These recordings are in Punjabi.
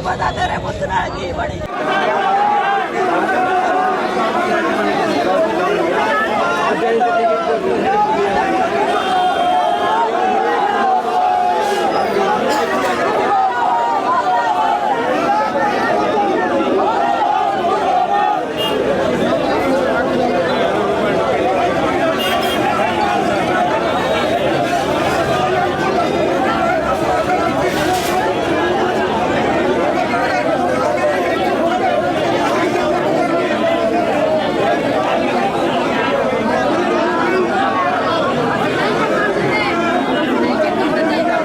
ਕੀ ਪਤਾ ਤੇਰੇ ਪੁੱਤ ਨਾਲ ਕੀ ਬਣੀ।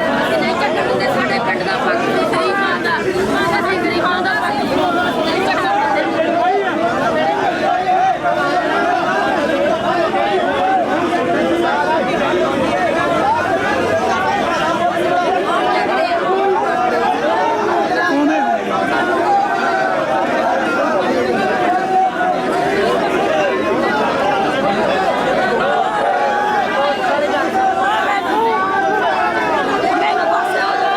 ਸਾਡੇ ਪਿੰਡ ਦਾ ਫ਼ਰਕ ਨਹੀਂ ਸਹੀ ਖਾਂਦਾ ਮਾਤਾ ਸਹੀ ਨਹੀਂ ਖਾਂਦਾ ਨਹੀਂ ਚੱਕਰ ਮੈਨੂੰ ਪਾਸੇ ਹੋ ਜਾ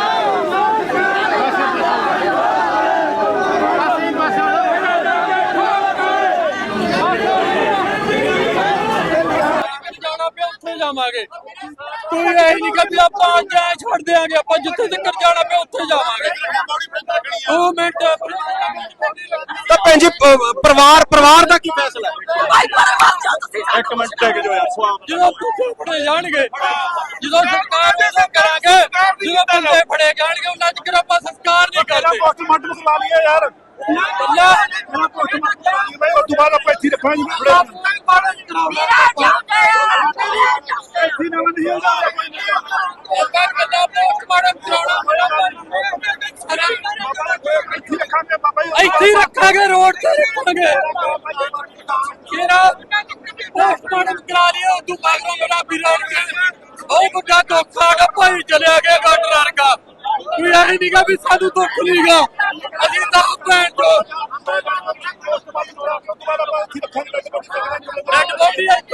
ਜਾਣਾ ਪਿਆ ਉੱਥੇ ਜਾਵਾਂਗੇ। ਕੋਈ ਐ ਨਹੀਂ ਕਿ ਆਪਾਂ ਅੱਜ ਐ ਛੱਡ ਦਿਆਂਗੇ ਆਪਾਂ ਜਿੱਥੇ ਤੱਕ ਜਾਣਾ ਪਿਆ ਉੱਥੇ ਜਾਵਾਂਗੇ। ਦੋ ਮਿੰਟ ਤਾਂ ਭੈਣ ਜੀ ਪ- ਪਰਿਵਾਰ ਪਰਿਵਾਰ ਦਾ ਕੀ ਫੈਸਲਾ ਹੈ? ਭਾਈ ਪਰਵਾਹ ਜਾ ਤੁਸੀਂ ਇੱਕ ਮਿੰਟ ਟਿਕ ਜੋ ਯਾਰ ਸਵਾਲ ਜਦੋਂ ਤੁਸੀਂ ਫੜੇ ਜਾਣਗੇ ਜਦੋਂ ਸਰਕਾਰ ਦੇ ਸਭ ਕਰਾਂਗੇ ਜਦੋਂ ਬੰਦੇ ਫੜੇ ਜਾਣਗੇ ਉਹਨਾਂ ਚਿਰ ਆਪਾਂ ਸੰਸਕਾਰ ਨਹੀਂ ਕਰਦੇ। ਪੋਸਟਮਾਰਟਮ ਕਰਵਾ ਲਈਏ ਯਾਰ। ਅੱਲਾ ਪਹਿਲਾਂ ਪੋਸਟਮਾਰਟਮ ਲਈਏ ਬਈ ਉਸ ਤੋਂ ਬਾਅਦ ਆਪਾਂ ਇੱਥੇ ਰੱਖਾਂਗੇ ਮੇਰਾ ਮੇਰਾ ਚਾਹੁੰਦਾ ਇੱਥੇ ਨਾ ਨਹੀਂ ਹੁੰਦਾ ਸਰਕਾਰ ਕਹਿੰਦਾ ਪੋਸਟਮਾਰਟਮ ਕਰਾਉਣਾ ਇੱਥੇ ਰੱਖਾਂਗੇ ਬਾਬਾ ਜੀ ਇੱਥੇ ਰੱਖਾਂਗੇ ਰੋਡ ਤੇ ਰੱਖਾਂਗੇ। ਮੇਰਾ ਪੋਸਟਮਾਰਟਮ ਕਰਾ ਲਿਆ ਉਦੋਂ ਮਗਰੋਂ ਮੇਰਾ ਵੀਰਾਂ ਕੇ ਉਹ ਵੱਡਾ ਦੁੱਖ ਸਾਡਾ ਭਾਈ ਚਲਿਆ ਗਿਆ ਗਾਡਰ ਵਰਗਾ। ਕੋਈ ਐ ਨਹੀਂਗਾ ਵੀ ਸਾਨੂੰ ਦੁੱਖ ਨਹੀਂਗਾ ਅਸੀਂ ਤਾਂ ਭੈਣ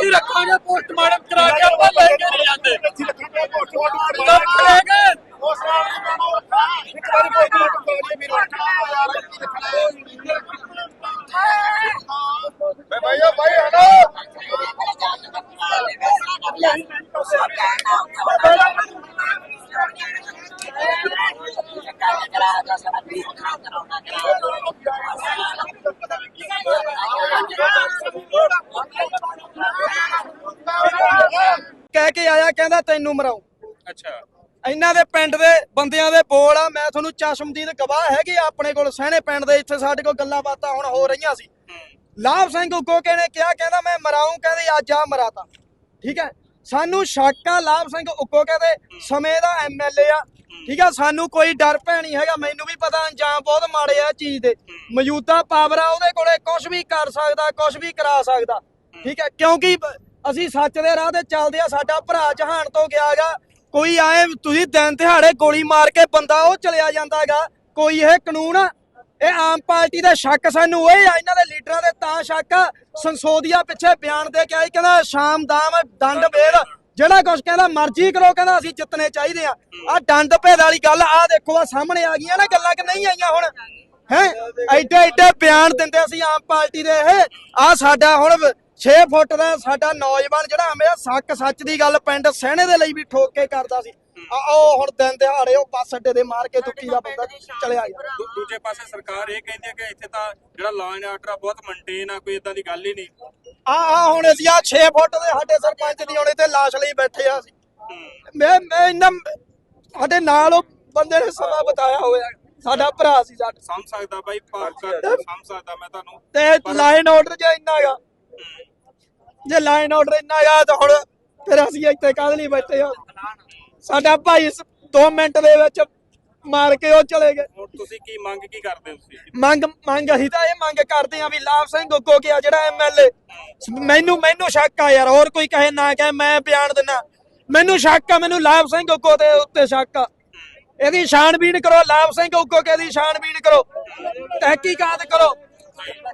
ਹੀ ਰੱਖਾਂਗੇ ਪੋਸਟਮਾਰਟਮ ਕਰਾ ਕੇ। ਕਹਿ ਕੇ ਆਇਆ ਕਹਿੰਦਾ ਤੈਨੂੰ ਮਰਾਉ। ਅੱਛਾ। ਇਹਨਾਂ ਦੇ ਪਿੰਡ ਦੇ ਬੰਦਿਆਂ ਦੇ ਬੋਲ ਆ ਮੈਂ ਤੁਹਾਨੂੰ ਚਸ਼ਮਦੀਦ ਗਵਾਹ ਹੈਗੇ ਆਪਣੇ ਕੋਲ ਸਹਿਣੇ ਪਿੰਡ ਦੇ ਇੱਥੇ ਸਾਡੇ ਕੋਲ ਗੱਲਾਂ ਬਾਤਾਂ ਹੁਣ ਹੋ ਰਹੀਆਂ ਸੀ। ਲਾਭ ਸਿੰਘ ਉਗੋਕੇ ਨੇ ਕਿਹਾ ਕਹਿੰਦਾ ਮੈਂ ਮਰਾਉਂ ਕਹਿੰਦੇ ਅੱਜ ਆ ਮਰਾਤਾ। ਠੀਕ ਹੈ? ਸਾਨੂੰ ਸ਼ੱਕ ਆ ਲਾਭ ਸਿੰਘ ਉਗੋਕੇ ਦੇ ਸਮੇਂ ਦਾ ਐਮਐਲਏ ਆ। ਠੀਕ ਆ ਸਾਨੂੰ ਕੋਈ ਡਰ ਭੈ ਨਹੀਂ ਹੈਗਾ ਮੈਨੂੰ ਵੀ ਪਤਾ ਅੰਜਾਮ ਬਹੁਤ ਮਾੜੇ ਆ ਚੀਜ਼ ਦੇ। ਮੌਜੂਦਾ ਪਾਵਰ ਆ ਉਹਦੇ ਕੋਲੇ ਕੁਝ ਵੀ ਕਰ ਸਕਦਾ ਕੁਝ ਵੀ ਕਰਾ ਸਕਦਾ। ਠੀਕ ਹੈ? ਕਿਉਂਕਿ ਅਸੀਂ ਸੱਚ ਦੇ ਰਾਹ ਤੇ ਚੱਲਦੇ ਆ, ਸਾਡਾ ਭਰਾ ਜਹਾਨ ਤੋਂ ਗਿਆਗਾ ਕੋਈ ਆਏ ਤੁਸੀਂ ਦਿਨ ਦਿਹਾੜੇ ਗੋਲੀ ਮਾਰ ਕੇ ਬੰਦਾ ਉਹ ਚਲਿਆ ਜਾਂਦਾਗਾ ਕੋਈ ਇਹ ਕਾਨੂੰਨ, ਇਹ ਆਮ ਪਾਰਟੀ ਦਾ ਸ਼ੱਕ ਸਾਨੂੰ ਉਹ ਇਹਨਾਂ ਦੇ ਲੀਡਰਾਂ ਦੇ ਤਾਂ ਸ਼ੱਕ ਆ। ਪਿੱਛੇ ਬਿਆਨ ਦੇ ਕੇ ਆਈ, ਕਹਿੰਦਾ ਸ਼ਾਮ ਦਾਮ ਦੰਡ ਭੇਦ ਜਿਹੜਾ ਕੁਝ ਕਹਿੰਦਾ ਮਰਜ਼ੀ ਕਰੋ, ਕਹਿੰਦਾ ਅਸੀਂ ਜਿੱਤਨੇ ਚਾਹੀਦੇ ਆ। ਆ ਦੰਡ ਭੇਦ ਵਾਲੀ ਗੱਲ ਆ ਦੇਖੋ ਆ ਸਾਹਮਣੇ ਆ ਗਈਆਂ ਨਾ ਗੱਲਾਂ ਕਿ ਨਹੀਂ ਆਈਆਂ ਹੁਣ? ਹੈ? ਐਡੇ ਐਡੇ ਬਿਆਨ ਦਿੰਦੇ ਅਸੀਂ ਆਮ ਪਾਰਟੀ ਦੇ ਇਹ। ਆ ਸਾਡਾ ਹੁਣ 6 ਫੁੱਟ ਦਾ ਸਾਡਾ ਨੌਜਵਾਨ ਜਿਹੜਾ ਹਮੇਸ਼ਾ ਸੱਕ ਸੱਚ ਦੀ ਗੱਲ ਪਿੰਡ ਸਹਿਣੇ ਦੇ ਲਈ ਵੀ ਠੋਕ ਕੇ ਕਰਦਾ ਸੀ। ਆ ਉਹ ਹੁਣ ਦਿਨ ਦਿਹਾੜੇ ਉਹ ਬੱਸ ਅੱਡੇ ਦੇ ਮਾਰ ਕੇ ਦੁੱਕੀ ਦਾ ਬੰਦਾ ਚਲਿਆ ਗਿਆ ਦੂਜੇ ਪਾਸੇ ਸਰਕਾਰ ਇਹ ਕਹਿੰਦੀ ਹੈ ਕਿ ਇੱਥੇ ਤਾਂ ਜਿਹੜਾ ਲਾਅ ਐਂਡ ਆਰਡਰ ਆ ਬਹੁਤ ਮੇਨਟੇਨ ਆ ਕੋਈ ਇਦਾਂ ਦੀ ਗੱਲ ਹੀ ਨਹੀਂ। ਆ ਆ ਹੁਣ ਅਸੀਂ ਆ 6 ਫੁੱਟ ਦੇ ਸਾਡੇ ਸਰਪੰਚ ਦੀ ਹੁਣ ਇੱਥੇ ਲਾਸ਼ ਲਈ ਬੈਠੇ ਆ ਅਸੀਂ। ਮੈਂ ਮੈਂ ਇੰਨਾ ਸਾਡੇ ਨਾਲ ਉਹ ਬੰਦੇ ਨੇ ਸਮਾਂ ਬਤਾਇਆ ਹੋਇਆ। ਸਾਡਾ ਭਰਾ ਸੀ ਸਾਡਾ। ਸਮਝ ਸਕਦਾ ਬਾਈ ਕਰ ਸਮਝ ਸਕਦਾ ਮੈਂ ਤੁਹਾਨੂੰ। ਤੇ ਲਾਈਨ ਆਰਡਰ ਜੇ ਇੰਨਾ ਗਾ। ਜੇ ਲਾਈਨ ਆਰਡਰ ਇੰਨਾ ਗਾ ਤਾਂ ਹੁਣ ਫਿਰ ਅਸੀਂ ਇੱਥੇ ਕਾਹਦੇ ਲਈ ਬੈਠੇ ਆ? ਸਾਡਾ ਭਾਈ 2 ਮਿੰਟ ਦੇ ਵਿੱਚ ਮਾਰ ਕੇ ਉਹ ਚਲੇ ਗਏ। ਹੁਣ ਤੁਸੀਂ ਕੀ ਮੰਗ ਕੀ ਕਰਦੇ ਹੋ ਤੁਸੀਂ? ਮੰਗ ਮੰਗ ਅਸੀਂ ਤਾਂ ਇਹ ਮੰਗ ਕਰਦੇ ਆ ਵੀ ਲਾਭ ਸਿੰਘ ਗੋਗੋ ਗਿਆ ਜਿਹੜਾ ਐਮਐਲਏ ਮੈਨੂੰ ਮੈਨੂੰ ਸ਼ੱਕ ਆ ਯਾਰ ਹੋਰ ਕੋਈ ਕਹੇ ਨਾ ਕਹੇ ਮੈਂ ਬਿਆਨ ਦਿੰਨਾ ਮੈਨੂੰ ਸ਼ੱਕ ਆ ਮੈਨੂੰ ਲਾਭ ਸਿੰਘ ਗੋਗੋ ਦੇ ਉੱਤੇ ਸ਼ੱਕ ਆ। ਇਹਦੀ ਛਾਣਬੀਣ ਕਰੋ ਲਾਭ ਸਿੰਘ ਗੋਗੋ ਕੇ ਦੀ ਛਾਣਬੀਣ ਕਰੋ। ਤਹਿਕੀਕਾਤ ਕਰੋ।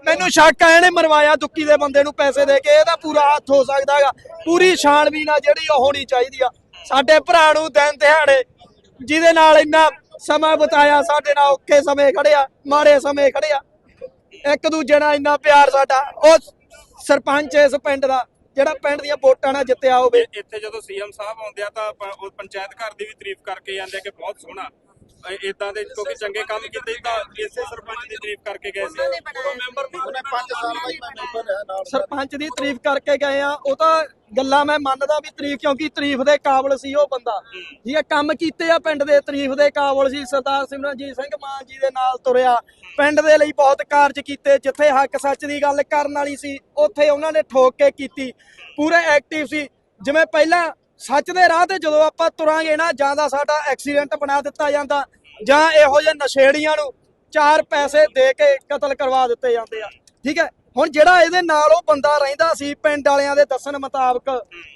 ਮੈਨੂੰ ਸ਼ੱਕ ਆ, ਇਹਨੇ ਮਰਵਾਇਆ ਦੁੱਕੀ ਦੇ ਬੰਦੇ ਨੂੰ ਪੈਸੇ ਦੇ ਕੇ, ਇਹਦਾ ਪੂਰਾ ਹੱਥ ਹੋ ਸਕਦਾਗਾ ਪੂਰੀ ਛਾਣਬੀਣ ਆ ਜਿਹੜੀ ਉਹ ਹੋਣੀ ਚਾਹੀਦੀ ਆ। ਸਾਡੇ ਭਰਾ ਨੂੰ ਦਿਨ ਦਿਹਾੜੇ ਜਿਹਦੇ ਨਾਲ ਇੰਨਾ ਸਮਾਂ ਬਤਾਇਆ, ਸਾਡੇ ਨਾਲ ਔਖੇ ਸਮੇਂ ਖੜਿਆ ਮਾੜੇ ਸਮੇਂ ਖੜਿਆ ਇੱਕ ਦੂਜੇ ਨਾਲ ਇੰਨਾ ਪਿਆਰ ਸਾਡਾ, ਉਹ ਸਰਪੰਚ ਇਸ ਪਿੰਡ ਦਾ, ਜਿਹੜਾ ਪਿੰਡ ਦੀਆਂ ਵੋਟਾਂ ਨਾਲ ਜਿੱਤਿਆ ਹੋਵੇ। ਇੱਥੇ ਜਦੋਂ ਸੀਐਮ ਸਾਹਿਬ ਆਉਂਦੇ ਆ ਤਾਂ ਪੰਚਾਇਤ ਘਰ ਦੀ ਵੀ ਤਾਰੀਫ ਕਰਕੇ ਜਾਂਦੇ ਆ ਕਿ ਬਹੁਤ ਸੋਹਣਾ। ਇਦਾਂ ਦੇ ਕਿਉਂਕਿ ਚੰਗੇ ਕੰਮ ਕੀਤੇ ਤਾਂ ਇਸੇ ਸਰਪੰਚ ਦੀ ਤਾਰੀਫ ਕਰਕੇ ਗਏ ਸੀ। ਮੈਂਬਰ ਉਹਨੇ 5 ਸਾਲ ਬਾਈ ਮੈਂ ਮੈਂਬਰ ਹੈ ਨਾਲ ਸਰਪੰਚ ਦੀ ਤਾਰੀਫ ਕਰਕੇ ਗਏ ਆ ਉਹ ਤਾਂ ਗੱਲਾਂ ਮੈਂ ਮੰਨਦਾ ਵੀ ਤਾਰੀਫ ਕਿਉਂਕਿ ਤਾਰੀਫ ਦੇ ਕਾਬਲ ਸੀ ਉਹ ਬੰਦਾ। ਠੀਕ ਹੈ ਕੰਮ ਕੀਤੇ ਆ ਪਿੰਡ ਦੇ ਤਾਰੀਫ ਦੇ ਕਾਬਲ ਸੀ। ਸਰਦਾਰ ਸਿਮਰਨਜੀਤ ਸਿੰਘ ਮਾਨ ਜੀ ਦੇ ਨਾਲ ਤੁਰਿਆ। ਪਿੰਡ ਦੇ ਲਈ ਬਹੁਤ ਕਾਰਜ ਕੀਤੇ ਜਿੱਥੇ ਹੱਕ ਸੱਚ ਦੀ ਗੱਲ ਕਰਨ ਵਾਲੀ ਸੀ ਉੱਥੇ ਉਹਨਾਂ ਨੇ ਠੋਕ ਕੇ ਕੀਤੀ। ਪੂਰੇ ਐਕਟਿਵ ਸੀ। ਜਿਵੇਂ ਪਹਿਲਾਂ ਸੱਚ ਦੇ ਰਾਹ ਤੇ ਜਦੋਂ ਆਪਾਂ ਤੁਰਾਂਗੇ ਨਾ ਜਾਂ ਤਾਂ ਸਾਡਾ ਐਕਸੀਡੈਂਟ ਬਣਾ ਦਿੱਤਾ ਜਾਂਦਾ ਜਾਂ ਇਹੋ ਜਿਹੇ ਨਸ਼ੇੜੀਆਂ ਨੂੰ ਚਾਰ ਪੈਸੇ ਦੇ ਕੇ ਕਤਲ ਕਰਵਾ ਦਿੱਤੇ ਜਾਂਦੇ ਆ। ਠੀਕ ਹੈ? ਹੁਣ ਜਿਹੜਾ ਇਹਦੇ ਨਾਲ ਉਹ ਬੰਦਾ ਰਹਿੰਦਾ ਸੀ ਪਿੰਡ ਵਾਲਿਆਂ ਦੇ ਦੱਸਣ ਮੁਤਾਬਕ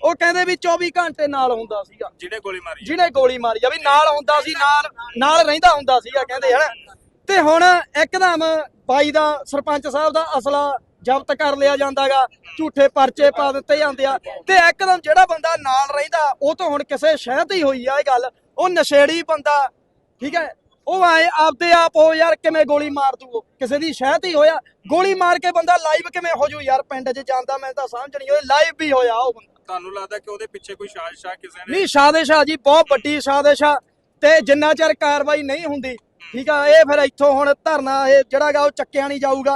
ਉਹ ਕਹਿੰਦੇ ਵੀ 24 ਘੰਟੇ ਨਾਲ ਹੁੰਦਾ ਸੀਗਾ। ਜਿਹਨੇ ਗੋਲੀ ਮਾਰੀ ਜਿਹਨੇ ਗੋਲੀ ਮਾਰੀ ਆ ਵੀ ਨਾਲ ਹੁੰਦਾ ਸੀ ਨਾਲ ਨਾਲ ਰਹਿੰਦਾ ਹੁੰਦਾ ਸੀਗਾ ਕਹਿੰਦੇ ਹਨਾ? ਤੇ ਹੁਣ ਇੱਕਦਮ ਬਾਈ ਦਾ ਸਰਪੰਚ ਸਾਹਿਬ ਦਾ ਅਸਲਾ ਜ਼ਬਤ ਕਰ ਲਿਆ ਜਾਂਦਾਗਾ ਝੂਠੇ ਪਰਚੇ ਪਾ ਦਿੱਤੇ ਜਾਂਦੇ ਆ। ਤੇ ਇੱਕਦਮ ਜਿਹੜਾ ਬੰਦਾ ਨਾਲ ਰਹਿੰਦਾ ਉਹ ਤਾਂ ਹੁਣ ਕਿਸੇ ਸ਼ਹਿਰ ਹੀ ਹੋਈ ਆ ਇਹ ਗੱਲ। ਉਹ ਨਸ਼ੇੜੀ ਬੰਦਾ ਠੀਕ ਹੈ? ਉਹ ਆਏ ਆਪਦੇ ਆਪ ਹੋ ਯਾਰ ਕਿਵੇਂ ਗੋਲੀ ਮਾਰ ਦੂ? ਕਿਸੇ ਦੀ ਸ਼ਹਿਦ ਹੀ ਹੋਇਆ ਗੋਲੀ ਮਾਰ ਕੇ ਬੰਦਾ ਲਾਈਵ ਕਿਵੇਂ ਹੋ ਜੂ? ਯਾਰ ਪਿੰਡ 'ਚ ਜਾਂਦਾ ਮੈਂ ਤਾਂ ਸਮਝ ਨਹੀਂ ਹੋਈ ਲਾਈਵ ਵੀ ਹੋਇਆ ਉਹ ਬੰਦਾ। ਤੁਹਾਨੂੰ ਲੱਗਦਾ ਕਿ ਉਹਦੇ ਪਿੱਛੇ ਕੋਈ ਸਾਜ਼ਿਸ਼ ਆ ਕਿਸੇ ਨੇ? ਨਹੀਂ ਸਾਜ਼ਿਸ਼ ਆ ਜੀ ਬਹੁਤ ਵੱਡੀ ਸਾਜ਼ਿਸ਼ ਆ ਤੇ ਜਿੰਨਾ ਚਿਰ ਕਾਰਵਾਈ ਨਹੀਂ ਹੁੰਦੀ ਠੀਕ ਆ ਇਹ ਫਿਰ ਇੱਥੋਂ ਹੁਣ ਧਰਨਾ ਇਹ ਜਿਹੜਾਗਾ ਉਹ ਚੱਕਿਆ ਨਹੀਂ ਜਾਊਗਾ।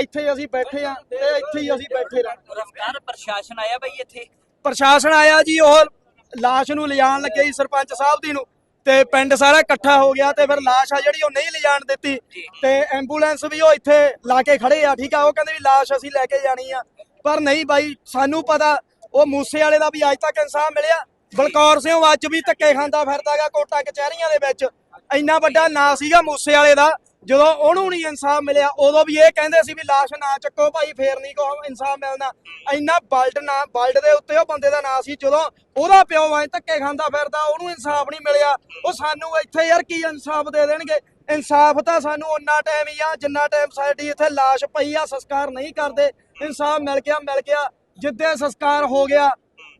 ਇੱਥੇ ਅਸੀਂ ਬੈਠੇ ਆ ਤੇ ਇੱਥੇ ਹੀ ਅਸੀਂ ਬੈਠੇ ਰਹਿ ਰਫਤਾਰ ਪ੍ਰਸ਼ਾਸਨ ਆਇਆ ਬਈ ਇੱਥੇ? ਪ੍ਰਸ਼ਾਸਨ ਆਇਆ ਜੀ ਉਹ ਲਾਸ਼ ਨੂੰ ਲਿਜਾਣ ਲੱਗੇ ਸੀ ਸਰਪੰਚ ਸਾਹਿਬ ਦੀ ਨੂੰ। ਤੇ ਪਿੰਡ ਸਾਰਾ ਇਕੱਠਾ ਹੋ ਗਿਆ ਤੇ ਫਿਰ ਲਾਸ਼ ਆ ਜਿਹੜੀ ਉਹ ਨਹੀਂ ਲਿਜਾਣ ਦਿੱਤੀ। ਤੇ ਐਂਬੂਲੈਂਸ ਵੀ ਉਹ ਇੱਥੇ ਲਾ ਕੇ ਖੜੇ ਆ ਠੀਕ ਆ? ਉਹ ਕਹਿੰਦੇ ਵੀ ਲਾਸ਼ ਅਸੀਂ ਲੈ ਕੇ ਜਾਣੀ ਆ। ਪਰ ਨਹੀਂ ਬਾਈ ਸਾਨੂੰ ਪਤਾ ਉਹ ਮੂਸੇ ਵਾਲੇ ਦਾ ਵੀ ਅੱਜ ਤੱਕ ਇਨਸਾਫ ਮਿਲਿਆ। ਬਲਕੌਰ ਸਿੰਘ ਅੱਜ ਵੀ ਧੱਕੇ ਖਾਂਦਾ ਫਿਰਦਾਗਾ ਕੋਟਾ ਕਚਹਿਰੀਆਂ ਦੇ ਵਿੱਚ। ਇੰਨਾ ਵੱਡਾ ਨਾਂ ਸੀਗਾ ਮੂਸੇ ਵਾਲੇ ਦਾ। ਜਦੋਂ ਉਹਨੂੰ ਨਹੀਂ ਇਨਸਾਫ ਮਿਲਿਆ, ਉਦੋਂ ਵੀ ਇਹ ਕਹਿੰਦੇ ਸੀ ਵੀ ਲਾਸ਼ ਨਾ ਚੱਕੋ ਭਾਈ, ਫੇਰ ਨਹੀਂ ਕੋ ਇਨਸਾਫ ਮਿਲਣਾ। ਇੰਨਾ ਬਲਡ ਨਾ, ਬਲਡ ਦੇ ਉੱਤੇ ਉਹ ਬੰਦੇ ਦਾ ਨਾਂ ਸੀ, ਜਦੋਂ ਉਹਦਾ ਪਿਓ ਐ ਧੱਕੇ ਖਾਂਦਾ ਫਿਰਦਾ, ਉਹਨੂੰ ਇਨਸਾਫ ਨਹੀਂ ਮਿਲਿਆ। ਉਹ ਸਾਨੂੰ ਇੱਥੇ ਯਾਰ ਕੀ ਇਨਸਾਫ ਦੇ ਦੇਣਗੇ? ਇਨਸਾਫ ਤਾਂ ਸਾਨੂੰ ਉਹਨਾਂ ਟਾਈਮ ਹੀ ਆ, ਜਿੰਨਾ ਟਾਈਮ ਸਾਡੀ ਇੱਥੇ ਲਾਸ਼ ਪਈ ਆ, ਸੰਸਕਾਰ ਨਹੀਂ ਕਰਦੇ। ਇਨਸਾਫ ਮਿਲ ਗਿਆ ਮਿਲ ਗਿਆ। ਜਿੱਦੇ ਸੰਸਕਾਰ ਹੋ ਗਿਆ,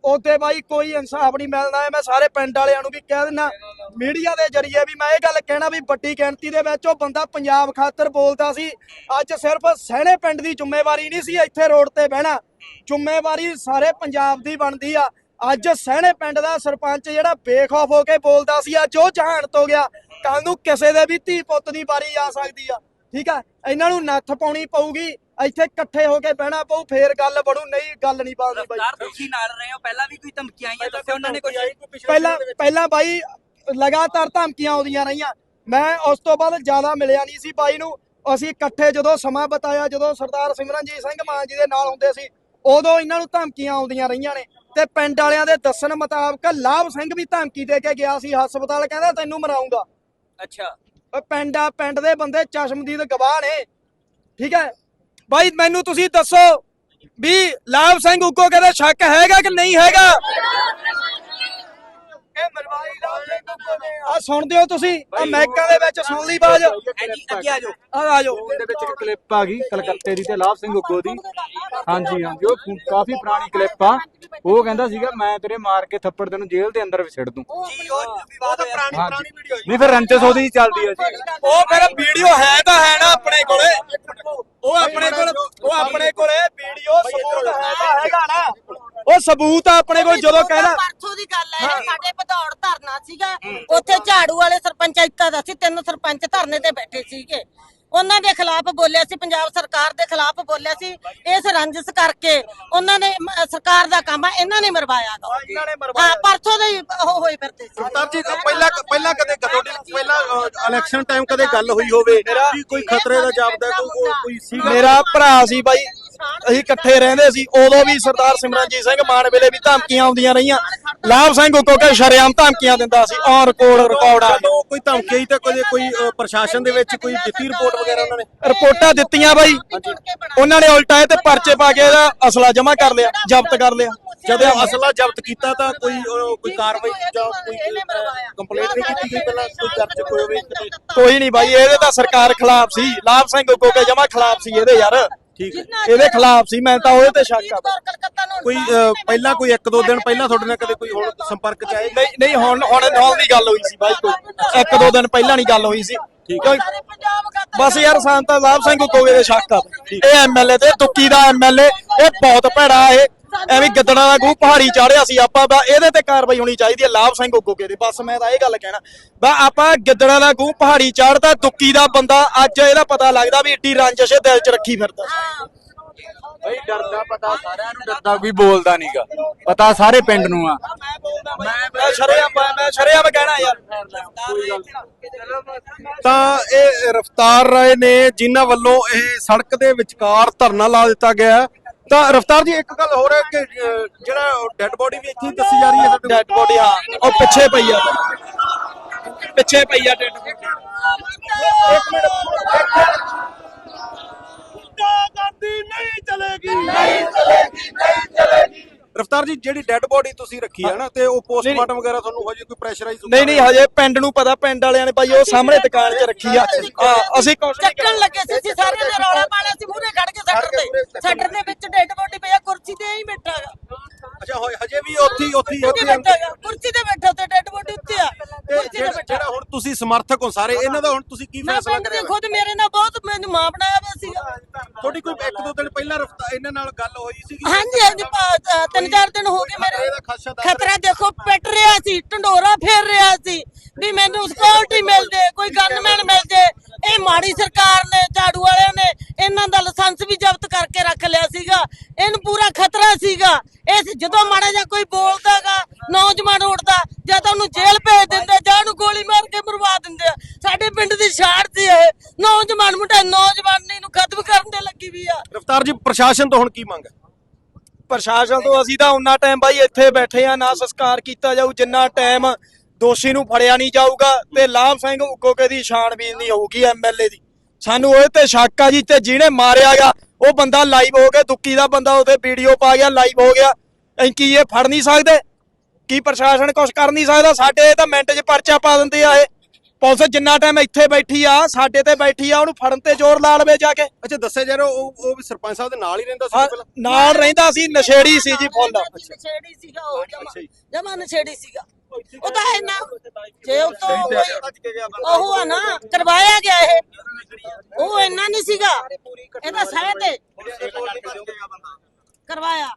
ਉਹਦੇ ਬਾਈ ਕੋਈ ਇਨਸਾਫ ਨਹੀਂ ਮਿਲਣਾ ਮੈਂ ਸਾਰੇ ਪਿੰਡ ਵਾਲਿਆਂ ਨੂੰ ਵੀ ਕਹਿ ਦਿੰਦਾ। ਮੀਡੀਆ ਦੇ ਜ਼ਰੀਏ ਵੀ ਮੈਂ ਇਹ ਗੱਲ ਕਹਿਣਾ ਵੀ ਵੱਡੀ ਗਿਣਤੀ ਦੇ ਵਿੱਚ ਉਹ ਬੰਦਾ ਪੰਜਾਬ ਖਾਤਰ ਬੋਲਦਾ ਸੀ। ਅੱਜ ਸਿਰਫ ਸਹਿਣੇ ਪਿੰਡ ਦੀ ਜ਼ਿੰਮੇਵਾਰੀ ਨਹੀਂ ਸੀ ਇੱਥੇ ਰੋਡ ਤੇ ਬਹਿਣਾ। ਜ਼ਿੰਮੇਵਾਰੀ ਸਾਰੇ ਪੰਜਾਬ ਦੀ ਬਣਦੀ ਆ। ਅੱਜ ਸਹਿਣੇ ਪਿੰਡ ਦਾ ਸਰਪੰਚ ਜਿਹੜਾ ਬੇਖੌਫ ਹੋ ਕੇ ਬੋਲਦਾ ਸੀ ਅੱਜ ਉਹ ਜਹਾਨ ਤੋਂ ਗਿਆ। ਕੱਲ ਨੂੰ ਕਿਸੇ ਦੇ ਵੀ ਧੀ ਪੁੱਤ ਦੀ ਵਾਰੀ ਆ ਸਕਦੀ ਆ। ਠੀਕ ਆ? ਇਹਨਾਂ ਨੂੰ ਨੱਥ ਪਾਉਣੀ ਪਊਗੀ। ਇੱਥੇ ਇਕੱਠੇ ਹੋ ਕੇ ਬਹਿਣਾ ਪਊ ਫੇਰ ਗੱਲ ਬਣੂ। ਨਹੀਂ ਗੱਲ ਨਹੀਂ ਬਣਦੀ ਬਾਈ। ਤੁਸੀਂ ਨਾਲ ਰਹੇ ਹੋ। ਪਹਿਲਾਂ ਵੀ ਕੋਈ ਧਮਕੀਆਂ ਆਈਆਂ? ਦੱਸਿਆ ਉਹਨਾਂ ਨੇ ਕੁਝ ਪਹਿਲਾਂ ਪਹਿਲਾਂ ਬਾਈ ਲਗਾਤਾਰ ਧਮਕੀਆਂ ਆਉਂਦੀਆਂ ਰਹੀਆਂ। ਮੈਂ ਉਸ ਤੋਂ ਬਾਅਦ ਜ਼ਿਆਦਾ ਮਿਲਿਆ ਨਹੀਂ ਸੀ ਬਾਈ ਨੂੰ। ਅਸੀਂ ਇਕੱਠੇ ਜਦੋਂ ਸਮਾਂ ਬਤਾਇਆ ਜਦੋਂ ਸਰਦਾਰ ਸਿਮਰਨਜੀਤ ਸਿੰਘ ਮਾਨ ਜੀ ਦੇ ਨਾਲ ਹੁੰਦੇ ਸੀ ਉਦੋਂ ਇਹਨਾਂ ਨੂੰ ਧਮਕੀਆਂ ਆਉਂਦੀਆਂ ਰਹੀਆਂ ਨੇ। ਤੇ ਪਿੰਡ ਵਾਲਿਆਂ ਦੇ ਦੱਸਣ ਮੁਤਾਬਕ ਲਾਭ ਸਿੰਘ ਵੀ ਧਮਕੀ ਦੇ ਕੇ ਗਿਆ ਸੀ ਹਸਪਤਾਲ ਕਹਿੰਦਾ ਤੈਨੂੰ ਮਰਾਉਂਗਾ। ਅੱਛਾ। ਉਹ ਪਿੰਡ ਪਿੰਡ ਦੇ ਬੰਦੇ ਚਸ਼ਮਦੀਦ ਗਵਾਹ ਨੇ। ਠੀਕ ਹੈ? ਬਾਈ ਮੈਨੂੰ ਤੁਸੀਂ ਦੱਸੋ ਵੀ ਲਾਭ ਸਿੰਘ ਉੱਕੋ ਕਹਿੰਦੇ ਸ਼ੱਕ ਹੈਗਾ ਕਿ ਨਹੀਂ ਹੈਗਾ ਇਹ ਮਰਵਾਈ ਲਾਭ ਸਿੰਘ ਉੱਕੋ ਨੇ ਆ ਸੁਣਦੇ ਹੋ ਤੁਸੀਂ? ਆ ਮੈਕਾਂ ਦੇ ਵਿੱਚ ਸੁਣ ਲਈ ਬਾਜ। ਹਾਂਜੀ ਅੱਗੇ ਆ ਜਾਓ। ਆ ਆ ਜਾਓ। ਦੇ ਵਿੱਚ ਇੱਕ ਕਲਿੱਪ ਆ ਗਈ ਕਲਕੱਤੇ ਦੀ ਤੇ ਲਾਭ ਸਿੰਘ ਉੱਗੋ ਦੀ। ਹਾਂਜੀ ਹਾਂਜੀ ਉਹ ਫੁ- ਕਾਫੀ ਪੁਰਾਣੀ ਕਲਿੱਪ ਆ। ਉਹ ਕਹਿੰਦਾ ਸੀਗਾ ਮੈਂ ਤੇਰੇ ਮਾਰ ਕੇ ਥੱਪੜ ਤੈਨੂੰ ਜੇਲ੍ਹ ਦੇ ਅੰਦਰ ਵਿਛੜ ਦੂੰ। ਜੀ ਉਹ ਵਿਵਾਦ ਹੋਇਆ ਹਾਂਜੀ। ਨਹੀਂ ਫਿਰ ਰੰਚਸ ਉਹਦੀ ਹੀ ਚੱਲਦੀ ਆ ਜੀ। ਉਹ ਫਿਰ ਵੀਡੀਓ ਹੈ ਤਾਂ ਹੈ ਨਾ ਆਪਣੇ ਕੋਲੇ। ਉਹ ਆਪਣੇ ਕੋਲ ਉਹ ਆਪਣੇ ਕੋਲੇ ਵੀਡੀਓ ਸਬੂਤ ਹੈ ਤਾਂ ਹੈਗਾ ਨਾ। ਉਹ ਸਬੂਤ ਆ ਆਪਣੇ ਕੋਲ ਜਦੋਂ ਕਹਿੰਦਾ ਪਰਸੋਂ ਦੀ ਗੱਲ ਹੈ ਇਹ ਸਾਡੇ ਭਦੌੜ ਧਰਨਾ ਸੀਗਾ। ਉੱਥੇ ਝਾੜੂ ਵਾਲੇ ਸਰਪੰਚਾਇਤਾਂ ਦਾ ਸੀ ਤਿੰਨ ਸਰਪੰਚ ਧਰਨੇ ਤੇ ਬੈਠੇ ਸੀਗੇ। ਉਹਨਾਂ ਦੇ ਖਿਲਾਫ ਬੋਲਿਆ ਸੀ ਪੰਜਾਬ ਸਰਕਾਰ ਦੇ ਖਿਲਾਫ ਬੋਲਿਆ ਸੀ। ਇਸ ਰੰਜਿਸ਼ ਕਰਕੇ ਉਹਨਾਂ ਨੇ ਮ- ਸਰਕਾਰ ਦਾ ਕੰਮ ਆ ਇਹਨਾਂ ਨੇ ਮਰਵਾਇਆ ਗਾ। ਇਹਨਾਂ ਨੇ ਮਰਵਾਇਆ। ਹਾਂ ਪਰਸੋਂ ਦੇ ਹੀ ਉਹ ਹੋਏ ਫਿਰਦੇ ਸੀ। ਸਾਹਿਬ ਜੀ ਪਹਿਲਾਂ ਪਹਿਲਾਂ ਕਦੇ ਤੁਹਾਡੀ ਪਹਿਲਾਂ ਇਲੈਕਸ਼ਨ ਟਾਈਮ ਕਦੇ ਗੱਲ ਹੋਈ ਹੋਵੇ ਵੀ ਕੋਈ ਖਤਰੇ ਦਾ ਜਾਪਦਾ ਕੋਈ ਕੋਈ ਸੀਗਾ? ਮੇਰਾ ਭਰਾ ਸੀ ਬਾਈ। ਅਸੀਂ ਇਕੱਠੇ ਰਹਿੰਦੇ ਸੀ ਉਦੋਂ ਵੀ ਸਰਦਾਰ ਸਿਮਰਨਜੀਤ ਸਿੰਘ ਮਾਨ ਵੇਲੇ ਵੀ ਧਮਕੀਆਂ ਆਉਂਦੀਆਂ ਰਹੀਆਂ। ਲਾਭ ਸਿੰਘ ਉੱਕੋ ਕੇ ਸ਼ਰੇਆਮ ਧਮਕੀਆਂ ਦਿੰਦਾ ਸੀ ਔਨ ਰਿਕਾਰਡ ਰਿਕਾਰਡ ਆ। ਜਦੋਂ ਕੋਈ ਧਮਕੀ ਆਈ ਤਾਂ ਕੋਈ ਅ, ਪ੍ਰਸ਼ਾਸਨ ਦੇ ਵਿੱਚ ਕੋਈ ਦਿੱਤੀ ਰਿਪੋਰਟ ਵਗੈਰਾ ਉਹਨਾਂ ਨੇ? ਰਿਪੋਰਟਾਂ ਦਿੱਤੀਆਂ ਬਾਈ। ਉਹਨਾਂ ਨੇ ਉਲਟਾਏ ਤੇ ਪਰਚੇ ਪਾ ਕੇ ਇਹਦਾ ਅਸਲਾ ਜਮ੍ਹਾਂ ਕਰ ਲਿਆ ਜ਼ਬਤ ਕਰ ਲਿਆ। ਜਦੋਂ ਅਸਲਾ ਜ਼ਬਤ ਕੀਤਾ ਤਾਂ ਕੋਈ ਅ, ਕੋਈ ਕਾਰਵਾਈ ਜਾਂ ਕੋਈ ਕੰਪਲੇਂਟ ਨਹੀਂ ਕੀਤੀ ਗਈ ਪਹਿਲਾਂ? ਕੋਈ ਦਰਜ ਕੋਈ ਹੋਵੇ? ਕੋਈ ਨਹੀਂ ਬਾਈ ਇਹਦੇ ਤਾਂ ਸਰਕਾਰ ਖਿਲਾਫ ਸੀ। ਲਾਭ ਸਿੰਘ ਉੱਕੋ ਕੇ ਜਮਾ ਖਿਲਾਫ ਸੀ ਇਹਦੇ ਯਾਰ। ਠੀਕ ਹੈ। ਇਹਦੇ ਖਿਲਾਫ ਸੀ ਮੈਂ ਤਾਂ ਉਹਦੇ ਤੇ ਸ਼ੱਕ ਆ ਕੋਈ ਪਹਿਲਾਂ ਕੋਈ ਇੱਕ ਦੋ ਦਿਨ ਪਹਿਲਾਂ ਤੁਹਾਡੇ ਨਾਲ ਕਦੇ ਕੋਈ ਹੁਣ ਸੰਪਰਕ ਚ ਆਏ? ਨਹੀਂ ਨਹੀਂ ਹੁਣ ਹੁਣ ਹੁਣ ਦੀ ਗੱਲ ਹੋਈ ਸੀ ਬਾਈ ਕੋਈ। ਇੱਕ ਦੋ ਦਿਨ ਪਹਿਲਾਂ ਨਹੀਂ ਗੱਲ ਹੋਈ ਸੀ। ਪੰਜਾਬ ਖਾਤਰ ਬਸ ਯਾਰ ਸੰਤਾ ਲਾਭ ਸਿੰਘ ਕੋਗੇ ਦੇ ਸ਼ੱਕ ਆ। ਇਹ ਐਮਐਲਏ ਤੇ ਤੁੱਕੀ ਦਾ ਐਮਐਲਏ ਇਹ ਬਹੁਤ ਭੈੜਾ ਇਹ ਐਵੇਂ ਗਿੱਦੜਾਂ ਦਾ ਗੂੰ ਪਹਾੜੀ ਚਾੜਿਆ ਸੀ ਆਪਾਂ ਬਾ ਇਹਦੇ ਤੇ ਕਾਰਵਾਈ ਹੋਣੀ ਚਾਹੀਦੀ ਹੈ ਲਾਭ ਸਿੰਘ ਕੋਗੇ ਦੇ। ਬਸ ਮੈਂ ਤਾਂ ਇਹ ਗੱਲ ਕਹਿਣਾ ਬਾ ਆਪਾਂ ਗਿੱਦੜਾਂ ਦਾ ਗੂੰ ਪਹਾੜੀ ਚਾੜਦਾ ਤੁੱਕੀ ਦਾ ਬੰਦਾ ਅੱਜ ਇਹਦਾ ਪਤਾ ਲੱਗਦਾ ਵੀ ਏਡੀ ਰੰਜਿਸ਼ ਇਹ ਦਿਲ 'ਚ ਰੱਖੀ ਫਿਰਦਾ। ਬਈ ਡਰਦਾ ਪਤਾ ਸਾਰਿਆਂ ਨੂੰ ਡਰਦਾ ਕੋਈ ਬੋਲਦਾ ਨਹੀਂਗਾ ਪਤਾ ਸਾਰੇ ਪਿੰਡ ਨੂੰ ਆ। ਮੈਂ ਸ਼ਰਿਆਮ ਮੈਂ ਸ਼ਰਿਆਮ ਕਹਿਣਾ ਯਾਰ। ਤਾਂ ਇਹ ਰਫਤਾਰ ਰਾਏ ਨੇ ਜਿਨ੍ਹਾਂ ਵੱਲੋਂ ਇਹ ਸੜਕ ਦੇ ਵਿਚਕਾਰ ਧਰਨਾ ਲਾ ਦਿੱਤਾ ਗਿਆ ਹੈ। ਤਾਂ ਰਫਤਾਰ ਜੀ ਇੱਕ ਗੱਲ ਹੋਰ ਹੈ ਕਿ ਜਿਹੜਾ ਡੈੱਡ ਬੋਡੀ ਵੀ ਇੱਥੇ ਦੱਸੀ ਜਾ ਰਹੀ ਹੈ ਸਾਡੇ। ਡੈਡ ਬੋਡੀ ਹਾਂ। ਉਹ ਪਿੱਛੇ ਪਈ ਆ। ਪਿੱਛੇ ਪਈ ਆ ਡੈਡ ਰਫਤਾਰ ਜੀ ਜਿਹੜੀ ਡੈੱਡ ਬੋਡੀ ਤੁਸੀਂ ਰੱਖੀ ਹੈ ਨਾ ਤੇ ਉਹ ਪੋਸਟਮਾਰਟਮ ਵਗੈਰਾ ਤੁਹਾਨੂੰ ਹਜੇ ਕੋਈ ਪ੍ਰੈਸ਼ਰਾਈਜ਼ ਨਹੀਂ ਨਹੀਂ ਹਜੇ ਪਿੰਡ ਨੂੰ ਪਤਾ ਪਿੰਡ ਵਾਲਿਆਂ ਨੇ ਭਾਈ ਉਹ ਸਾਹਮਣੇ ਦੁਕਾਨ 'ਚ ਰੱਖੀ ਆ। ਅਸੀਂ ਨਹੀਂ ਚੱਕਣ ਲੱਗੇ ਸੀ ਸਾਰਿਆਂ ਨੇ ਰੌਲਾ ਪਾਣਾ ਸੀ ਸੈਂਟਰ ਦੇ ਵਿੱਚ ਡੈੱਡ ਬੋਡੀ ਪਿਆ ਕੁਰਸੀ ਤੇ ਹੀ ਬੈਠਾ ਗਾ। ਅੱਛਾ ਹੋਏ ਹਜੇ ਵੀ ਉੱਥੇ ਹੀ ਉੱਥੇ ਹੀ ਉੱਥੇ ਉੱਥੇ ਹੀ ਬੈਠਾ ਗਾ ਕੁਰਸੀ ਤੇ ਬੈਠਾ ਤੇ ਡੈੱਡ ਬੋਡੀ ਉੱਤੇ ਆ। ਤੇ ਕੁਰਸੀ ਤੇ ਜਿਹੜਾ ਬੈਠਾ। ਜਿਹੜਾ ਹੁਣ ਤੁਸੀਂ ਸਮਰਥਕ ਹੋ ਸਾਰੇ ਇਹਨਾਂ ਦਾ ਹੁਣ ਤੁਸੀਂ ਕੀ ਮੈਂ ਫੈਸਲਾ ਪਿੰਡ ਦੇ ਕਰਿਆ ਖੁਦ ਮੇਰੇ ਨਾਲ ਬਹੁਤ ਮੈਨੂੰ ਮਾਂ ਬਣਾਇਆ ਹੋਇਆ ਸੀਗਾ। ਤੁਹਾਡੀ ਕੋਈ ਇੱਕ ਦੋ ਦਿਨ ਪਹਿਲਾਂ ਰਫਤਾਰ ਇਹਨਾਂ ਨਾਲ ਗੱਲ ਹੋਈ ਸੀਗੀ? ਹਾਂਜੀ ਹਾਂਜੀ ਅ, ਤਿੰਨ ਚਾਰ ਦਿਨ ਹੋ ਗਏ ਮੇਰੇ ਇਹਦਾ ਖਦਸ਼ਾ ਦੱਸ ਖਤਰਾ ਦੇਖੋ ਪਿੱਟ ਰਿਹਾ ਸੀ ਢੰਡੋਰਾ ਫੇਰ ਰਿਹਾ ਸੀ। ਵੀ ਮੈਨੂੰ ਸਿਕਿਉਰਿਟੀ ਮਿਲ ਜੇ ਕੋਈ ਗਨਮੈਨ ਮਿਲ ਜੇ ਇਹ ਮਾੜੀ ਸਰਕਾਰ ਨੇ ਝਾੜੂ ਵਾਲਿਆਂ ਨੇ ਇਹਨਾਂ ਦਾ ਲਾਇਸੈਂਸ ਵੀ ਜ਼ਬਤ ਲਿਆ ਸੀਗਾ ਇਹਨੂੰ ਪੂਰਾ ਖਤਰਾ ਸੀਗਾ। ਇਸ ਜਦੋਂ ਮਾੜਾ ਜਿਹਾ ਕੋਈ ਬੋਲਦਾਗਾ ਨੌਜਵਾਨ ਉੱਠਦਾ ਜਾਂ ਤਾਂ ਉਹਨੂੰ ਜੇਲ੍ਹ ਭੇਜ ਦਿੰਦੇ ਜਾਂ ਉਹਨੂੰ ਗੋਲੀ ਮਾਰ ਕੇ ਮਰਵਾ ਦਿੰਦੇ ਆ। ਸਾਡੇ ਪਿੰਡ ਦੀ ਛਾੜ ਸੀ ਇਹ। ਨੌਜਵਾਨ ਮੁੰਡਾ ਨੌਜਵਾਨੀ ਨੂੰ ਖਤਮ ਕਰਨ ਦੇ ਲੱਗੀ ਵੀ ਆ। ਰਫਤਾਰ ਜੀ ਪ੍ਰਸ਼ਾਸਨ ਤੋਂ ਹੁਣ ਕੀ ਮੰਗ ਹੈ? ਪ੍ਰਸ਼ਾਸਨ ਤੋਂ ਅਸੀਂ ਤਾਂ ਉਨਾ ਟਾਈਮ ਬਾਈ ਇੱਥੇ ਬੈਠੇ ਆ ਨਾ ਸੰਸਕਾਰ ਕੀਤਾ ਜਾਊ ਜਿੰਨਾ ਟਾਈਮ ਦੋਸ਼ੀ ਨੂੰ ਫੜਿਆ ਨਹੀਂ ਜਾਊਗਾ ਤੇ ਲਾਭ ਸਿੰਘ ਉਗੋਕੇ ਦੀ ਛਾਣਬੀਨ ਨਹੀਂ ਹੋਊਗੀ ਐਮਐਲਏ ਦੀ। ਸਾਨੂੰ ਉਹਦੇ ਤੇ ਸ਼ੱਕ ਆ ਜੀ ਤੇ ਜਿਹਨੇ ਮਾਰਿਆ ਗਿਆ ਉਹ ਬੰਦਾ ਲਾਈਵ ਹੋ ਗਿਆ ਦੁੱਕੀ ਦਾ ਬੰਦਾ ਉਹਦੇ ਵੀਡੀਓ ਪਾ ਗਿਆ ਲਾਈਵ ਹੋ ਗਿਆ। ਅਸੀਂ ਕੀ ਇਹ ਫੜ ਨਹੀਂ ਸਕਦੇ? ਕੀ ਪ੍ਰਸ਼ਾਸਨ ਕੁਝ ਕਰ ਨਹੀਂ ਸਕਦਾ? ਸਾਡੇ ਤਾਂ ਮਿੰਟ 'ਚ ਪਰਚਾ ਪਾ ਦਿੰਦੇ ਆ ਇਹ। ਪੁਲਿਸ ਜਿੰਨਾ ਟਾਈਮ ਇੱਥੇ ਬੈਠੀ ਆ ਸਾਡੇ ਤੇ ਬੈਠੀ ਆ ਉਹਨੂੰ ਫੜਨ ਤੇ ਜ਼ੋਰ ਲਾ ਲਵੇ ਜਾ ਕੇ। ਅੱਛਾ ਦੱਸਿਆ ਜਾ ਰਿਹਾ ਉਹ ਉਹ ਵੀ ਸਰਪੰਚ ਸਾਹਿਬ ਦੇ ਨਾਲ ਹੀ ਰਹਿੰਦਾ ਸੀ ਪਹਿਲਾਂ? ਨਾਲ ਰਹਿੰਦਾ ਸੀ ਨਸ਼ੇੜੀ ਸੀ ਜੀ ਫੁੱਲ। ਨਸ਼ੇੜੀ ਸੀਗਾ ਉਹ ਜਮਾ ਜਮਾ ਨਸ਼ੇੜੀ ਸੀਗਾ। ਉਹ ਤਾਂ ਇੰਨਾ ਜੇ ਉਹ ਤੋਂ ਕੋਈ ਉਹ ਆ। ਨਾ ਕਰਵਾਇਆ ਗਿਆ ਇਹ। ਉਹ ਇੰਨਾ ਨਹੀਂ ਸੀਗਾ। ਇਹਦਾ ਸਹਿ ਤੇ ਕਰਵਾਇਆ।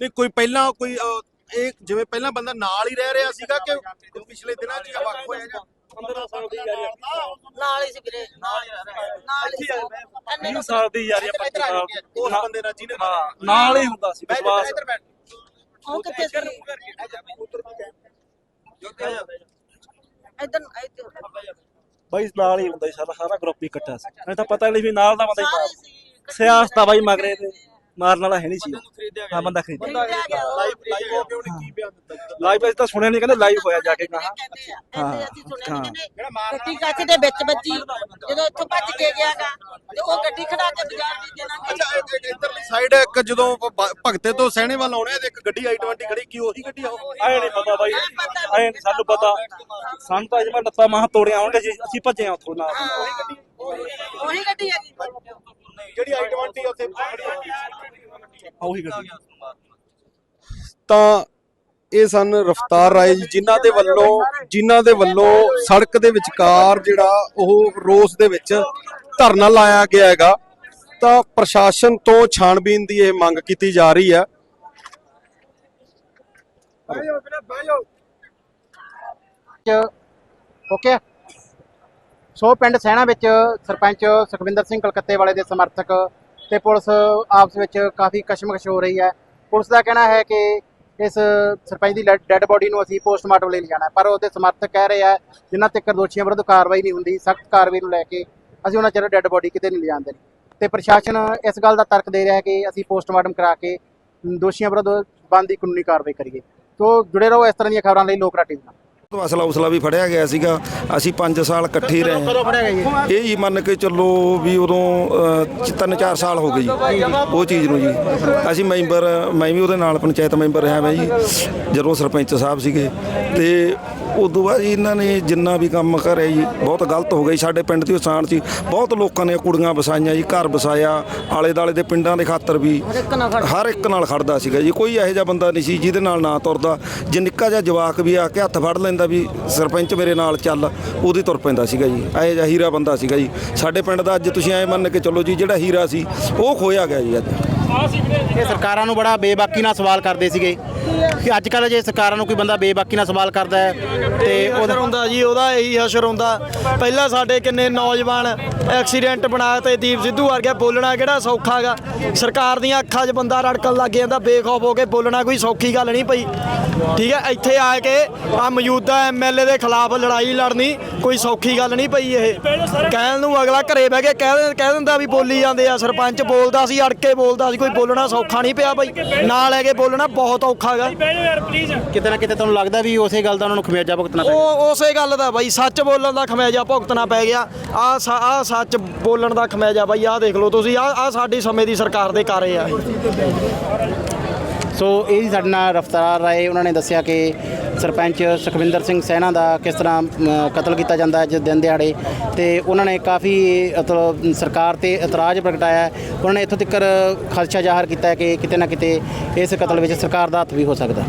ਨਹੀਂ ਕੋਈ ਪਹਿਲਾਂ ਕੋਈ ਅਹ, ਇਹ ਜਿਵੇਂ ਪਹਿਲਾਂ ਬੰਦਾ ਨਾਲ ਹੀ ਰਹਿ ਰਿਹਾ ਸੀਗਾ ਕਿ ਪਿਛਲੇ ਦਿਨਾਂ 'ਚ ਹੀ ਵੱਖ ਹੋਇਆ ਜਾਂ? 15 ਸਾਲ ਦੀ ਯਾਰੀ ਨਾਲ ਹੀ ਸੀ ਵੀਰੇ। ਨਾਲ ਹੀ ਸੀ। ਇੰਨੇ ਨੂੰ ਸਾਲ ਦੀ ਯਾਰੀ ਆ 25 ਸਾਲ ਦੀ। ਉਸ ਬੰਦੇ ਨਾਲ ਜਿਹਨੇ ਨਾਲ ਹੀ ਹੁੰਦਾ ਸੀ ਵਿਸ਼ਵਾਸ। ਉਹ ਕਿੱਥੇ ਸੀ? ਇਧਰ ਬਾਈ ਨਾਲ ਹੀ ਹੁੰਦਾ ਸੀ ਸਾਰਾ ਸਾਰਾ ਗਰੁੱਪ ਹੀ ਇਕੱਠਾ ਸੀ। ਮੈਨੂੰ ਤਾਂ ਪਤਾ ਨਹੀਂ ਵੀ ਨਾਲ ਦਾ ਬੰਦਾ ਹੀ ਮਾਰ ਸੀ ਸਿਆਸਤ ਆ ਬਾਈ ਮਗਰੇ ਤੇ। ਮਾਰਨ ਵਾਲਾ ਹੈ ਨਹੀਂ ਸੀ। ਹਾਂ ਬੰਦਾ ਖਰੀਦਿਆ ਉਹ। ਲਾਈਵ ਹੋ ਕੇ ਉਹਨੇ ਕੀ ਬਿਆਨ ਦਿੱਤਾ? ਲਾਈਵ ਅਸੀਂ ਤਾਂ ਸੁਣਿਆ ਨਹੀਂ ਕਹਿੰਦੇ ਲਾਈਵ ਹੋਇਆ ਜਾ ਕੇ ਕਹਾ ਆ ਕਹਿੰਦੇ ਅਸੀਂ ਸੁਣਿਆ ਨੀ ਕਹਿੰਦੇ ਗੱਡੀ ਕੱਚ ਦੇ ਵਿੱਚ ਵੱਜੀ। ਜਦੋਂ ਇੱਥੋਂ ਭੱਜ ਕੇ ਗਿਆਗਾ ਤੇ ਉਹ ਗੱਡੀ ਖੜਾ ਕੇ ਬਾਜ਼ਾਰ ਵਿੱਚ ਦੇਣਾ ਅੱਛਾ ਇੱਧਰਲੀ ਸਾਈਡ ਇੱਕ ਜਦੋਂ ਭਗਤੇ ਤੋਂ ਸਹਿਣੇ ਵੱਲ ਆਉਣੇ ਆ ਤੇ ਇੱਕ ਗੱਡੀ i20 ਖੜੀ ਕੀ ਉਹੀ ਗੱਡੀ ਆ ਉਹ? ਆਏ ਨਹੀਂ ਪਤਾ ਬਾਈ। ਆਏ ਨਹੀਂ ਸਾਨੂੰ ਪਤਾ। ਸਾਨੂੰ ਤਾਂ ਜਮਾ ਲੱਤਾਂ ਮਾਹ ਤੋੜਿਆ ਆਉਣਗੇ ਜੀ ਅਸੀਂ ਭੱਜੇ ਆ ਉੱਥੋਂ ਨਾਲ। ਉਹੀ ਗੱਡੀ ਹੈਗੀ ਜਿਹੜੀ i20 ਉੱਥੇ ਖੜੀ ਹੋਈ ਉਹੀ ਗੱਡੀ ਤਾਂ ਇਹ ਸਨ ਰਫਤਾਰ ਰਾਏ ਜੀ ਜਿਨ੍ਹਾਂ ਦੇ ਵੱਲੋਂ ਜਿਨ੍ਹਾਂ ਦੇ ਵੱਲੋਂ ਸੜਕ ਦੇ ਵਿਚਕਾਰ ਜਿਹੜਾ ਉਹ ਰੋਸ ਦੇ ਵਿੱਚ ਧਰਨਾ ਲਾਇਆ ਗਿਆ ਹੈਗਾ। ਤਾਂ ਪ੍ਰਸ਼ਾਸਨ ਤੋਂ ਛਾਣਬੀਨ ਦੀ ਇਹ ਮੰਗ ਕੀਤੀ ਜਾ ਰਹੀ ਹੈ। ਓਕੇ। ਸੋ ਪਿੰਡ ਸੈਣਾ ਵਿੱਚ ਸਰਪੰਚ ਸੁਖਵਿੰਦਰ ਸਿੰਘ ਕਲਕੱਤੇ ਵਾਲੇ ਦੇ ਸਮਰਥਕ ਤੇ ਪੁਲਿਸ ਆਪਸ ਵਿੱਚ ਕਾਫੀ ਕਸ਼ਮਕਸ਼ ਹੋ ਰਹੀ ਹੈ। ਪੁਲਿਸ ਦਾ ਕਹਿਣਾ ਹੈ ਕਿ ਇਸ ਸਰਪੰਚ ਦੀ ਡੈੱਡ ਬੋਡੀ ਨੂੰ ਅਸੀਂ ਪੋਸਟਮਾਰਟਮ ਲਈ ਲਿਜਾਣਾ ਪਰ ਉਹਦੇ ਸਮਰਥਕ ਕਹਿ ਰਹੇ ਆ ਜਿਨ੍ਹਾਂ ਤੱਕ ਦੋਸ਼ੀਆਂ ਵਿਰੁੱਧ ਕਾਰਵਾਈ ਨਹੀਂ ਹੁੰਦੀ, ਸਖਤ ਕਾਰਵਾਈ ਨੂੰ ਲੈ ਕੇ ਅਸੀਂ ਉਹਨਾਂ ਚਿਰ ਡੈੱਡ ਬੋਡੀ ਕਿਤੇ ਨਹੀਂ ਲਿਜਾਂਦੇ ਤੇ ਪ੍ਰਸ਼ਾਸਨ ਇਸ ਗੱਲ ਦਾ ਤਰਕ ਦੇ ਰਿਹਾ ਹੈ ਕਿ ਅਸੀਂ ਪੋਸਟਮਾਰਟਮ ਕਰਾ ਕੇ ਦੋਸ਼ੀਆਂ ਵਿਰੁੱਧ ਬਣਦੀ ਕਾਨੂੰਨੀ ਕਾਰਵਾਈ ਕਰੀਏ। ਤੋ ਜੁੜੇ ਰਹੋ ਇਸ ਤਰ੍ਹਾਂ ਦੀਆਂ ਖਬਰਾਂ ਲਈ ਲੋਕ ਰਾਟੀ ਨਾਲ। ਅਸਲਾ ਉਸਲਾ ਵੀ ਫੜਿਆ ਗਿਆ ਸੀਗਾ। ਅਸੀਂ 5 ਸਾਲ ਇਕੱਠੇ ਰਹੇ। ਕਦੋਂ ਫੜਿਆ ਗਿਆ ਜੀ? ਇਹ ਜੀ ਮੰਨ ਕੇ ਚੱਲੋ ਵੀ ਉਦੋਂ ਅਹ, ਤਿੰਨ ਚਾਰ ਸਾਲ ਹੋ ਗਏ ਜੀ। ਉਹ ਚੀਜ਼ ਨੂੰ ਜੀ। ਅਸੀਂ ਮੈਂਬਰ ਮੈਂ ਵੀ ਉਹਦੇ ਨਾਲ ਪੰਚਾਇਤ ਮੈਂਬਰ ਰਿਹਾ ਮੈਂ ਜੀ। ਜਦੋਂ ਸਰਪੰਚ ਸਾਹਿਬ ਸੀਗੇ। ਤੇ ਉਦੋਂ ਬਾਅਦ ਜੀ ਇਹਨਾਂ ਨੇ ਜਿੰਨਾ ਵੀ ਕੰਮ ਕਰਿਆ ਜੀ ਬਹੁਤ ਗਲਤ ਹੋ ਗਈ ਸਾਡੇ ਪਿੰਡ ਦੀ ਆਸਾਨ ਸੀ। ਬਹੁਤ ਲੋਕਾਂ ਨੇ ਕੁੜੀਆਂ ਵਸਾਈਆਂ ਜੀ ਘਰ ਵਸਾਇਆ ਆਲੇ ਦਾਲੇ ਦੇ ਪਿੰਡਾਂ ਦੇ ਖਾਤਰ ਵੀ ਹਰ ਇੱਕ ਨਾਲ ਖੜਦਾ ਸੀਗਾ ਜੀ। ਕੋਈ ਇਹੋ ਜਿਹਾ ਬੰਦਾ ਨਹੀਂ ਸੀ ਜਿਹਦੇ ਨਾਲ ਨਾ ਤੁਰਦਾ। ਜੇ ਨਿੱਕਾ ਜਿਹਾ ਜਵਾਕ ਵੀ ਆ ਕੇ ਹੱਥ ਫੜ ਲੈਂਦਾ ਵੀ ਸਰਪੰਚ ਮੇਰੇ ਨਾਲ ਚੱਲ ਉਹਦੀ ਤੁਰ ਪੈਂਦਾ ਸੀਗਾ ਜੀ। ਇਹੋ ਜਿਹਾ ਹੀਰਾ ਬੰਦਾ ਸੀਗਾ ਜੀ। ਸਾਡੇ ਪਿੰਡ ਦਾ ਅੱਜ ਤੁਸੀਂ ਐ ਮੰਨ ਕੇ ਚੱਲੋ ਜੀ ਜਿਹੜਾ ਹੀਰਾ ਸੀ ਉਹ ਖੋਇਆ ਗਿਆ ਜੀ ਅੱਜ। ਇਹ ਸਰਕਾਰਾਂ ਨੂੰ ਬੜਾ ਬੇਬਾਕੀ ਨਾਲ ਸਵਾਲ ਕਰਦੇ ਸੀਗੇ। ਕਿ ਅੱਜ ਕੱਲ੍ਹ ਜੇ ਸਰਕਾਰਾਂ ਨੂੰ ਕੋਈ ਬੰਦਾ ਬੇਬਾਕੀ ਨਾਲ ਸਵਾਲ ਕਰਦਾ ਹੈ ਤੇ ਉਹਦਾ ਹੁੰਦਾ ਜੀ ਉਹਦਾ ਇਹੀ ਹਸ਼ਰ ਹੁੰਦਾ। ਪਹਿਲਾਂ ਸਾਡੇ ਕਿੰਨੇ ਨੌਜਵਾਨ ਐਕਸੀਡੈਂਟ ਬਣਾ ਤੇ ਦੀਪ ਸਿੱਧੂ ਵਰਗਾ ਬੋਲਣਾ ਕਿਹੜਾ ਸੌਖਾਗਾ ਸਰਕਾਰ ਦੀਆਂ ਅੱਖਾਂ 'ਚ ਬੰਦਾ ਰੜਕਣ ਲੱਗ ਜਾਂਦਾ ਬੇਖੌਫ ਹੋ ਕੇ ਬੋਲਣਾ ਕੋਈ ਸੌਖੀ ਗੱਲ ਨਹੀਂ ਪਈ। ਠੀਕ ਹੈ ਇੱਥੇ ਆ ਕੇ ਆ ਮੌਜੂਦਾ ਐਮਐਲਏ ਦੇ ਖਿਲਾਫ ਲੜਾਈ ਲੜਨੀ ਕੋਈ ਸੌਖੀ ਗੱਲ ਨਹੀਂ ਪਈ ਇਹ। ਕਹਿਣ ਨੂੰ ਅਗਲਾ ਘਰੇ ਬਹਿ ਕੇ ਕਹਿ ਦਿੰ- ਕਹਿ ਦਿੰਦਾ ਵੀ ਬੋਲੀ ਜਾਂਦੇ ਆ ਸਰਪੰਚ ਬੋਲਦਾ ਸੀ ਅੜ ਕੇ ਬੋਲਦਾ ਸੀ ਕੋਈ ਬੋਲਣਾ ਸੌਖਾ ਨਹੀਂ ਪਿਆ ਬਈ। ਨਾਲ ਲੈ ਕੇ ਬੋਲਣਾ ਬਹੁਤ ਔਖਾ ਗਾ। ਕਿਤੇ ਨਾ ਕਿਤੇ ਤੁਹਾਨੂੰ ਲੱਗਦਾ ਵੀ ਉਸੇ ਗੱਲ ਦਾ ਉਹਨਾਂ ਨੂੰ ਖਮਿਆਜਾ ਭੁਗਤਣਾ ਪਏਗਾ ਉਹ ਉਸੇ ਗੱਲ ਦਾ ਬਾਈ ਸੱਚ ਬੋਲਣ ਦਾ ਖਮਿਆਜਾ ਭੁਗਤਣਾ ਪੈ ਗਿਆ। ਆ ਆ ਸੱਚ ਬੋਲਣ ਦਾ ਖਮਿਆਜਾ ਬਾਈ ਆਹ ਦੇਖ ਲਓ ਤੁਸੀਂ ਆ ਆ ਸਾਡੀ ਸਮੇਂ ਦੀ ਸਰਕਾਰ ਦੇ ਕਾਰੇ ਆ। ਸੋ ਇਹ ਸਾਡੇ ਨਾਲ ਰਫਤਾਰ ਰਾਏ ਉਹਨਾਂ ਨੇ ਦੱਸਿਆ ਕਿ ਸਰਪੰਚ ਸੁਖਵਿੰਦਰ ਸਿੰਘ ਸੈਣਾ ਦਾ ਕਿਸ ਤਰ੍ਹਾਂ ਕਤਲ ਕੀਤਾ ਜਾਂਦਾ ਹੈ ਜਿਸ ਦਿਨ ਦਿਹਾੜੇ। ਤੇ ਉਹਨਾਂ ਨੇ ਕਾਫੀ ਮਤਲਬ ਸਰਕਾਰ ਤੇ ਇਤਰਾਜ਼ ਪ੍ਰਗਟਾਇਆ। ਹੈ। ਉਹਨਾਂ ਨੇ ਇੱਥੋਂ ਤੱਕ ਖਦਸ਼ਾ ਜ਼ਾਹਰ ਕੀਤਾ ਹੈ ਕਿ ਕਿਤੇ ਨਾ ਕਿਤੇ ਇਸ ਕਤਲ ਵਿੱਚ ਸਰਕਾਰ ਦਾ ਹੱਥ ਵੀ ਹੋ ਸਕਦਾ।